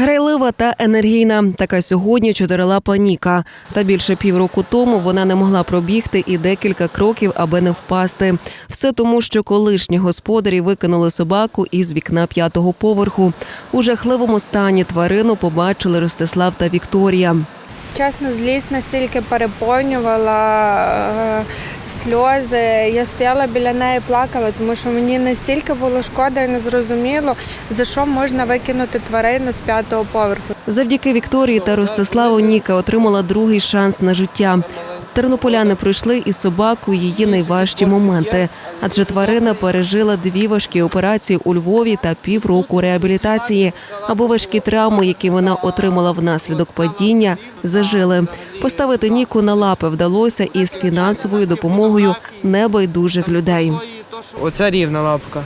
Грайлива та енергійна. Така сьогодні чотирилапа Ніка. Та більше півроку тому вона не могла пробігти і декілька кроків, аби не впасти. Все тому, що колишні господарі викинули собаку із вікна п'ятого поверху. У жахливому стані тварину побачили Ростислав та Вікторія. Чесно, злість настільки переповнювала е, сльози. Я стояла біля неї, плакала, тому що мені настільки було шкода і не зрозуміло, за що можна викинути тварину з п'ятого поверху. Завдяки Вікторії та Ростиславу Ніка отримала другий шанс на життя. Тернополяни пройшли із собакою її найважчі моменти, адже тварина пережила дві важкі операції у Львові та півроку реабілітації, або важкі травми, які вона отримала внаслідок падіння, зажили. Поставити Ніку на лапи вдалося із фінансовою допомогою небайдужих людей. Оця рівна лапка.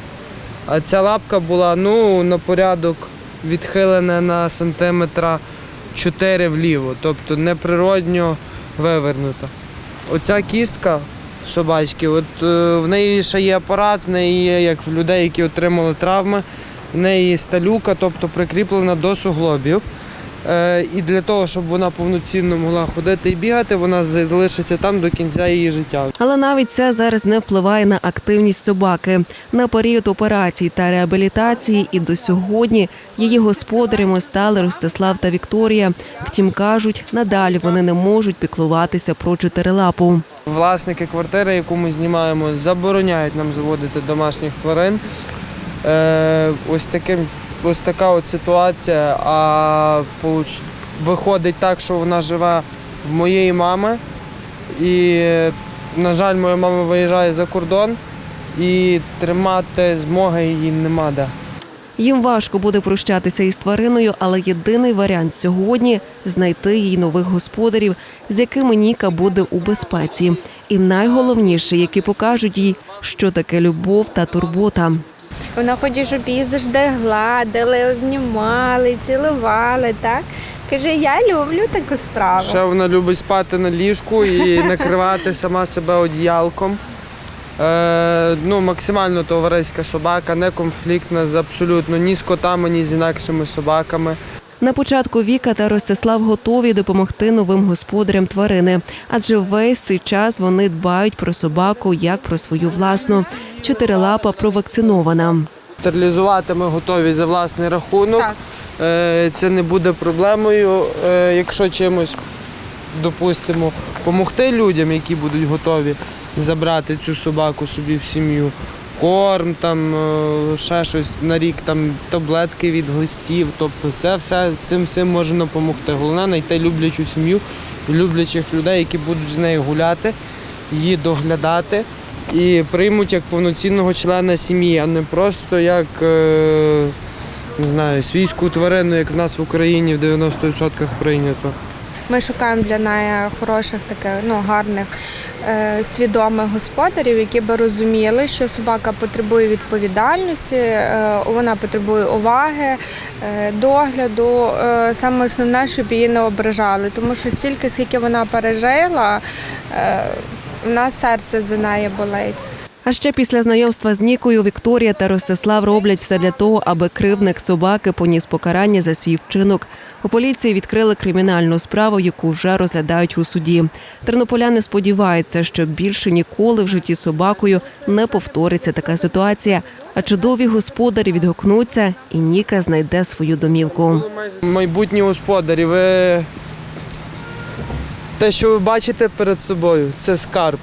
А ця лапка була ну, на порядок відхилена на сантиметра 4 вліво, тобто неприродньо вивернута. Оця кістка собачки, от е, в неї ще є апарат, в неї є, як в людей, які отримали травми, в неї сталюка, тобто прикріплена до суглобів. Е, І для того, щоб вона повноцінно могла ходити і бігати, вона залишиться там до кінця її життя. Але навіть це зараз не впливає на активність собаки. На період операцій та реабілітації і до сьогодні її господарями стали Ростислав та Вікторія. Втім, кажуть, надалі вони не можуть піклуватися про чотирилапу. Власники квартири, яку ми знімаємо, забороняють нам заводити домашніх тварин. Е, ось, таким, ось така от ситуація. А виходить так, що вона живе в моєї мами. І, на жаль, моя мама виїжджає за кордон і тримати змоги її нема де. Їм важко буде прощатися із твариною, але єдиний варіант сьогодні знайти їй нових господарів, з якими Ніка буде у безпеці. І найголовніше, які покажуть їй, що таке любов та турбота. Вона хоче, щоб її завжди гладили, обнімали, цілували. Так каже, я люблю таку справу. Ще вона любить спати на ліжку і накривати сама себе одіялком. Е, ну, максимально товариська собака, не конфліктна з абсолютно ні з котами, ні з інакшими собаками. На початку Віка та Ростислав готові допомогти новим господарям тварини, адже весь цей час вони дбають про собаку як про свою власну. Чотирилапа провакцинована. Стерилізувати ми готові за власний рахунок. Так. Е, це не буде проблемою. Е, якщо чимось, допустимо, допомогти людям, які будуть готові забрати цю собаку собі в сім'ю. Корм, там е, ще щось на рік, там таблетки від глистів. Тобто це все цим всім можна допомогти. Головне знайти люблячу сім'ю, люблячих людей, які будуть з нею гуляти, її доглядати і приймуть як повноцінного члена сім'ї, а не просто як е, не знаю, свійську тварину, як в нас в Україні в 90% прийнято. Ми шукаємо для неї хороших, таких ну гарних, свідомих господарів, які би розуміли, що собака потребує відповідальності, е, вона потребує уваги, е, догляду. Е, саме основне, щоб її не ображали, тому що стільки, скільки вона пережила, у нас серце за неї болить. А ще після знайомства з Нікою Вікторія та Ростислав роблять все для того, аби кривник собаки поніс покарання за свій вчинок. У поліції відкрили кримінальну справу, яку вже розглядають у суді. Тернополяни сподіваються, що більше ніколи в житті собакою не повториться така ситуація. А чудові господарі відгукнуться, і Ніка знайде свою домівку. Майбутні господарі, ви те, що ви бачите перед собою, це скарб.